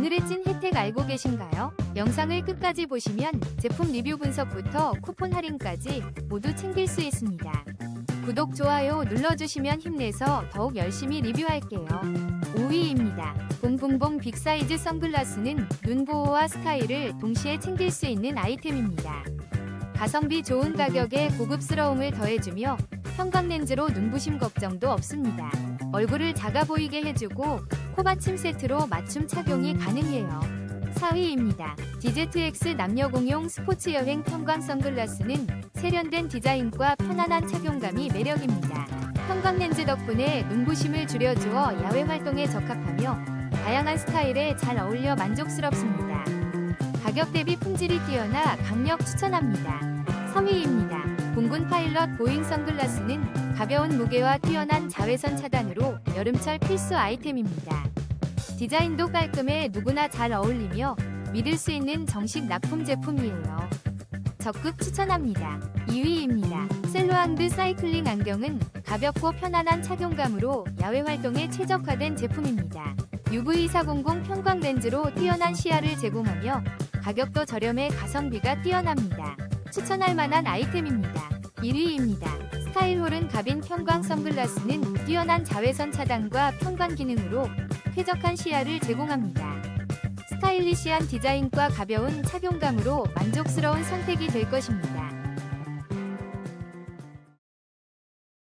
오늘의 찐 혜택 알고 계신가요? 영상을 끝까지 보시면 제품 리뷰 분석부터 쿠폰 할인까지 모두 챙길 수 있습니다. 구독, 좋아요 눌러주시면 힘내서 더욱 열심히 리뷰할게요. 5위입니다. 봉봉봉 빅사이즈 선글라스는 눈 보호와 스타일을 동시에 챙길 수 있는 아이템입니다. 가성비 좋은 가격에 고급스러움을 더해주며 형광렌즈로 눈부심 걱정도 없습니다. 얼굴을 작아 보이게 해주고 코받침 세트로 맞춤 착용이 가능해요. 4위입니다. DZX 남녀공용 스포츠 여행 편광 선글라스는 세련된 디자인과 편안한 착용감이 매력입니다. 형광렌즈 덕분에 눈부심을 줄여주어 야외 활동에 적합하며 다양한 스타일에 잘 어울려 만족스럽습니다. 가격 대비 품질이 뛰어나 강력 추천합니다. 3위입니다. 공군 파일럿 보잉 선글라스는 가벼운 무게와 뛰어난 자외선 차단으로 여름철 필수 아이템입니다. 디자인도 깔끔해 누구나 잘 어울리며 믿을 수 있는 정식 납품 제품이에요. 적극 추천합니다. 2위입니다. 셀로앙드 사이클링 안경은 가볍고 편안한 착용감으로 야외 활동에 최적화된 제품입니다. UV400 편광 렌즈로 뛰어난 시야를 제공하며 가격도 저렴해 가성비가 뛰어납니다. 추천할 만한 아이템입니다. 1위입니다. 스타일홀은 가빈 편광 선글라스는 뛰어난 자외선 차단과 편광 기능으로 쾌적한 시야를 제공합니다. 스타일리시한 디자인과 가벼운 착용감으로 만족스러운 선택이 될 것입니다.